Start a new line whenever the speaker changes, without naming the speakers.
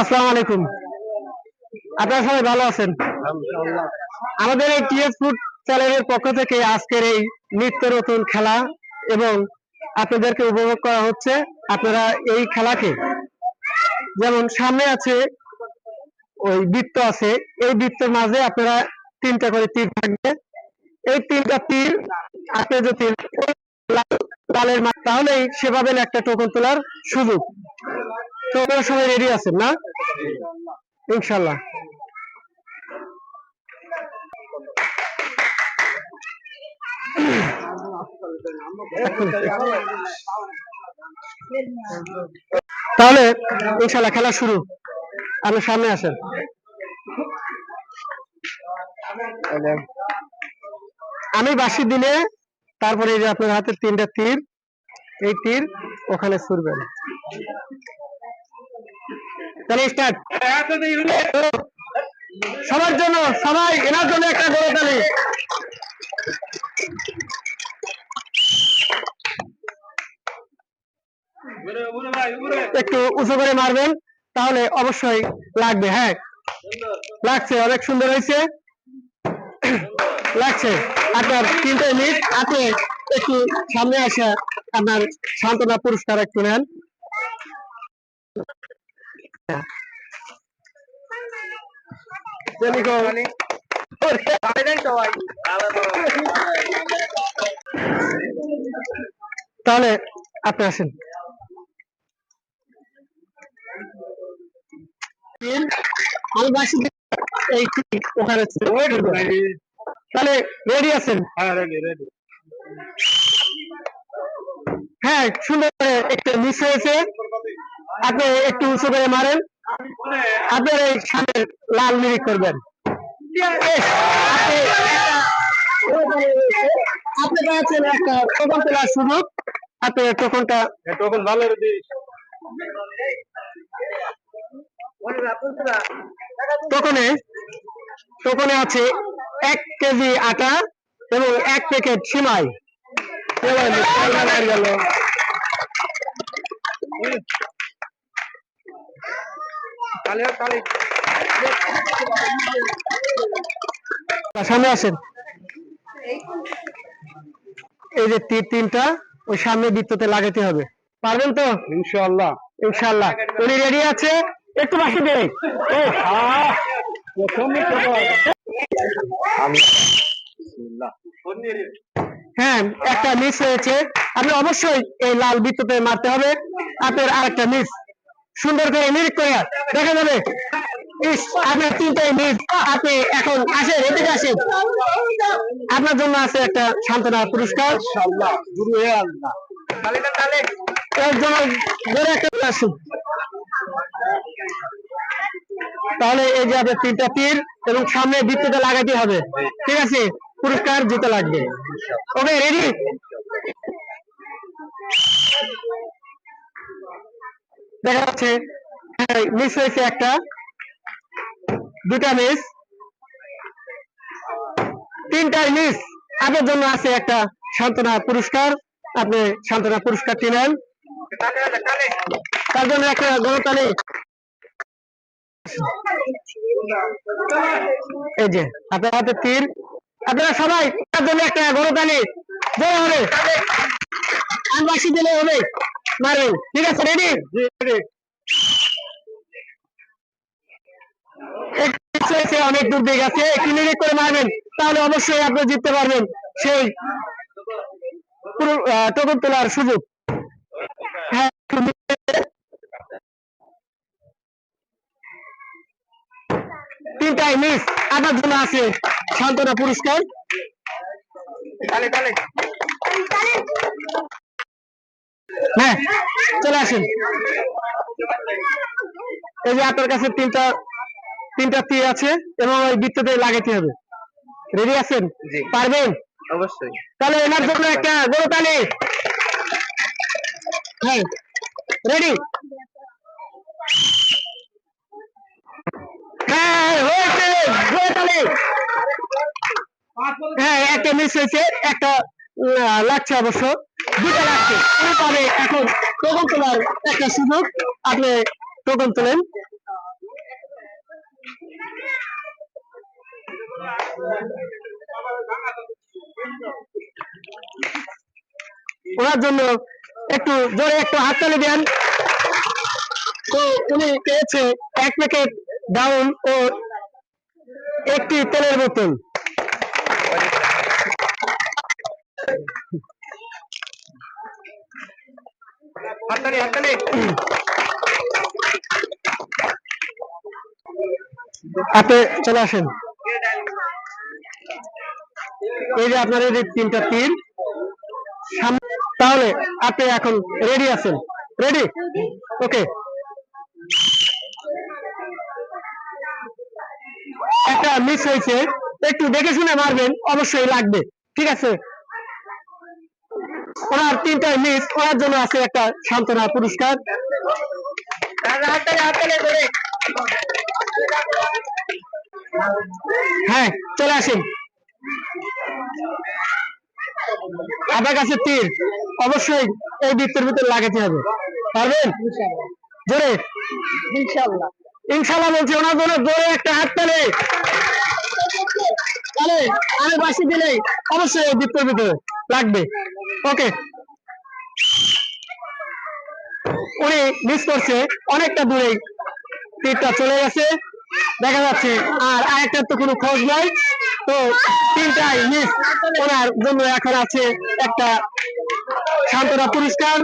আসসালামু আলাইকুম। আপনারা সবাই ভালো আছেন? আমাদের এই টিএস ফুড চ্যানেলের পক্ষ থেকে আজকের এই নিত্য নতুন খেলা এবং আপনাদেরকে উপভোগ করা হচ্ছে, আপনারা এই খেলাকে। যেমন সামনে আছে, ওই বৃত্ত আছে, এই বৃত্তের মাঝে আপনারা তিনটা করে তীর থাকবে। এই তিনটা তীর, আপনি যদি লালের তাহলেই সে পাবেন একটা টোকন তোলার সুযোগ। সবাই রেডি আছেন, না? ইনশাল্লাহ তাহলে ইনশাল্লাহ খেলা শুরু। আপনি সামনে আসেন। আমি বাসি দিলে, তারপরে এই যে আপনার হাতে তিনটা তীর, এই তীর ওখানে ছুড়বেন। তাহলে স্টার্ট সবার জন্য, সবাই এনার জন্য একটা গড়ে তালি। একটু উঁচু করে মারবেন, তাহলে অবশ্যই লাগবে হ্যাঁ। লাগছে, অনেক সুন্দর হয়েছে। লাগছে। আপনার তিনটে মিনিট, আপনি একটু সামনে আসে, আপনার সান্ত্বনা পুরস্কার একটু নেন। তাহলে আপনি আসেন। তাহলে রেডি আছেন? হ্যাঁ সুন্দর করে একটু মিস হয়েছে আপনি একটু উঁচু করে মারেন। আপনার এই সামনে লাল মিরিক করবেন। আপনি একটা- আপনি পাচ্ছেন একটা টোকন তোলার সুযোগ। আপনি টোকনটা
টোকন ভালো
টোকনে টোকনে আছে এক কেজি আটা এবং এক প্যাকেট সিমাই। গেল। সামনে আসেন। এই যে তীর তিনটা ওই সামনে বৃত্ততে লাগাতে হবে। পারবেন তো?
ইনশাআল্লাহ।
উনি রেডি আছে? একটু বাকি হ্যাঁ একটা মিস হয়েছে। আপনি অবশ্যই এই লাল বৃত্ততে মারতে হবে। আপনার আরেকটা মিস সুন্দর করে নিরিখ করে দেখা যাবে। আপনার তিনটাই মিস আপনি এখন আসেন, এদিকে আসেন। আপনার জন্য আছে একটা সান্ত্বনা পুরস্কার।
তাহলে
এই যে আপনার তিনটা তীর এবং সামনে বৃত্তটা লাগাতে হবে। ঠিক আছে? পুরস্কার জিতে লাগবে। ওকে রেডি দেখা যাচ্ছে মিস হয়েছে একটা। দুটা মিস তিনটাই মিস আপনার জন্য আছে একটা সান্ত্বনা পুরস্কার। আপনি সান্ত্বনা পুরস্কারটি নেন। তার জন্য একটা গণতালি। এই যে, আপনার হাতে তীর। আপনারা সবাই, তার জন্য একটা গণতালি। জয় হবে। আনবাসী দিলে হবে। মারবেন ঠিক আছে রেডি অনেক দূর দিয়ে গেছে। একটু নিরিখ করে মারবেন তাহলে অবশ্যই আপনি জিততে পারবেন। সেই টোকন তোলার সুযোগ। হ্যাঁ তিনটাই মিস আপনার জন্য আছে। সান্ত্বনা পুরস্কার।
তাহলে তাহলে
হ্যাঁ চলে আসেন। এই যে আপনার কাছে তিনটা তিনটা তীর আছে এবং ওই বৃত্ততে লাগাইতে হবে। রেডি আছেন? পারবেন?
অবশ্যই।
তাহলে এনার জন্য একটা গরু তালি। হ্যাঁ রেডি হ্যাঁ হয়েছে গরু তালি। হ্যাঁ একটা মিস হয়েছে একটা লাগছে অবশ্য। দুটো লাগছে। এই পাবে এখন তখন তোমার একটা সুযোগ আপনি টোকন তোলেন। ওনার জন্য একটু জোরে একটু হাততালি দেন। তো উনি পেয়েছে এক প্যাকেট ডাউন ও একটি তেলের বোতল।
হাততালি হাততালি।
আপনি চলে আসেন। এই যে আপনার এই যে তিনটা তীর তাহলে আপনি এখন রেডি আছেন? রেডি ওকে একটা মিস হয়েছে, একটু দেখে শুনে মারবেন, অবশ্যই লাগবে। ঠিক আছে? ওনার তিনটা মিস, ওনার জন্য আছে একটা সান্ত্বনা পুরস্কার। হ্যাঁ চলে আসেন। আপনার কাছে তীর, অবশ্যই এই বৃত্তের ভিতরে লাগাতে হবে। পারবেন? জোরে? ইনশাল্লাহ বলছি, ওনার জন্য জোরে একটা হাত তালে। আমি বাসি দিলে অবশ্যই এই বৃত্তের ভিতরে লাগবে। ওকে উনি মিস করছে, অনেকটা দূরে তীরটা চলে গেছে। দেখা যাচ্ছে, আর আরেকটার তো কোনো খোঁজ নাই। তো তিনটাই মিস ওনার জন্য এখন আছে একটা সান্ত্বনা পুরস্কার।